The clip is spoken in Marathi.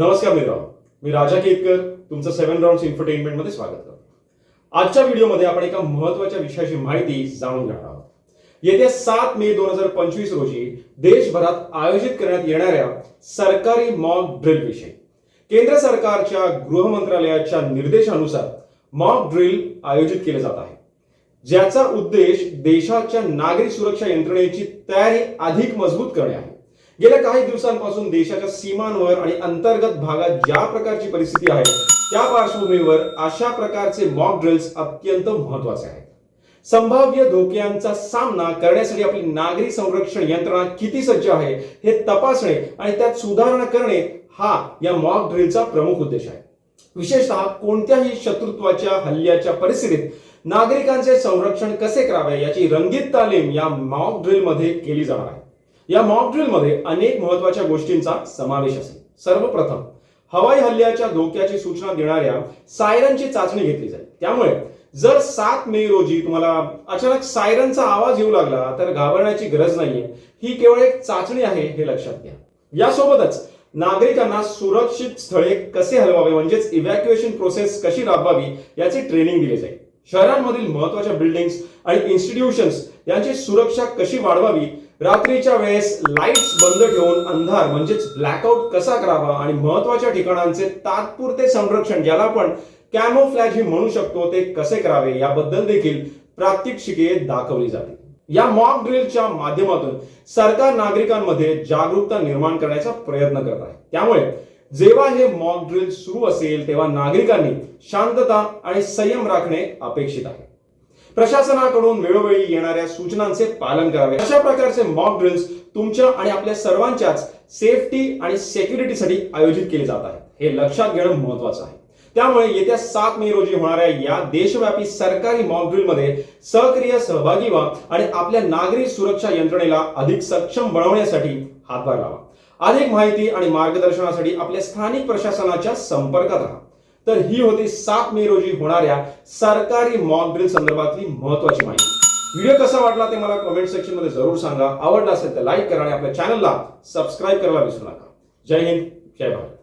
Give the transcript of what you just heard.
नमस्कार मित्रांनो मी राजा केतकर तुमचं सेव्हन राऊंड इन्फरटेनमेंटमध्ये स्वागत करतो. आजच्या व्हिडिओमध्ये आपण एका महत्त्वाच्या विषयाची माहिती जाणून घेणार आहोत. येत्या सात मे दोन हजार पंचवीस रोजी देशभरात आयोजित करण्यात येणाऱ्या सरकारी मॉक ड्रिल विषयी. केंद्र सरकारच्या गृह मंत्रालयाच्या निर्देशानुसार मॉक ड्रिल आयोजित केले जात आहे. ज्याचा उद्देश देशाच्या नागरिक सुरक्षा यंत्रणेची तयारी अधिक मजबूत करणे आहे. गेल्या काही दिवसांपासून देशाच्या सीमांवर आणि अंतर्गत भागात ज्या प्रकारची परिस्थिती आहे त्या पार्श्वभूमीवर अशा प्रकारचे मॉक ड्रिल्स अत्यंत महत्त्वाचे आहेत. संभाव्य धोक्यांचा सामना करण्यासाठी आपली नागरी संरक्षण यंत्रणा किती सज्ज आहे हे तपासणे आणि त्यात सुधारणा करणे हा या मॉक ड्रिलचा प्रमुख उद्देश आहे. विशेषतः कोणत्याही शत्रुत्वाच्या हल्ल्याच्या परिस्थितीत नागरिकांचे संरक्षण कसे करावे याची रंगीत तालीम या मॉक ड्रिलमध्ये केली जाणार आहे. या मॉक ड्रिलमध्ये अनेक महत्त्वाच्या गोष्टींचा समावेश असेल. सर्वप्रथम हवाई हल्ल्याच्या धोक्याची सूचना देणाऱ्या सायरनची चाचणी घेतली जाईल. त्यामुळे जर सात मे रोजी तुम्हाला अचानक सायरनचा आवाज येऊ लागला तर घाबरण्याची गरज नाहीये. ही केवळ एक चाचणी आहे हे लक्षात घ्या. यासोबतच नागरिकांना सुरक्षित स्थळे कसे हलवावे म्हणजेच इव्हॅक्युएशन प्रोसेस कशी राबवावी याची ट्रेनिंग दिली जाईल. शहरांमधील महत्त्वाच्या बिल्डिंग्स आणि इन्स्टिट्यूशन्स यांची सुरक्षा कशी वाढवावी? रात्रीच्या वेळेस लाईट्स बंद ठेवून अंधार म्हणजेच ब्लॅकआउट कसा करावा आणि महत्त्वाच्या ठिकाणांचे तात्पुरते संरक्षण ज्याला आपण कॅमोफ्लॅज ही म्हणू शकतो ते कसे करावे? याबद्दल देखील प्रात्यक्षिके दाखवली जाते या मॉक ड्रिलच्या माध्यमातून सरकार नागरिकांमध्ये जागरूकता निर्माण करण्याचा प्रयत्न करत आहे. त्यामुळे जेव्हा हे मॉक ड्रिल सुरू असेल तेव्हा नागरिकांनी शांतता आणि संयम राखणे अपेक्षित आहे. प्रशासनाकडून वेळोवेळी येणाऱ्या सूचनांचे पालन करावे. अशा प्रकारचे मॉक ड्रिल्स तुमच्या आणि आपल्या सर्वांच्याच सेफ्टी आणि सेक्युरिटीसाठी आयोजित केले जात आहे हे लक्षात घेणं महत्वाचं आहे. त्यामुळे येत्या सात मे रोजी होणाऱ्या या देशव्यापी सरकारी मॉक ड्रिलमध्ये सक्रिय सहभागी व्हा आणि आपल्या नागरी सुरक्षा यंत्रणेला अधिक सक्षम बनवण्यासाठी हातभार लावा. अधिक माहिती आणि मार्गदर्शनासाठी आपल्या स्थानिक प्रशासनाच्या संपर्कात राहा. तर ही होती सात मे रोजी होणाऱ्या सरकारी मॉक ड्रिल संदर्भातली महत्वाची माहिती. व्हिडिओ कसा वाटला ते मला कमेंट सेक्शनमध्ये जरूर सांगा. आवडला असेल तर लाईक करा आणि आपल्या चॅनलला सबस्क्राईब करायला विसरू नका. जय हिंद जय भारत.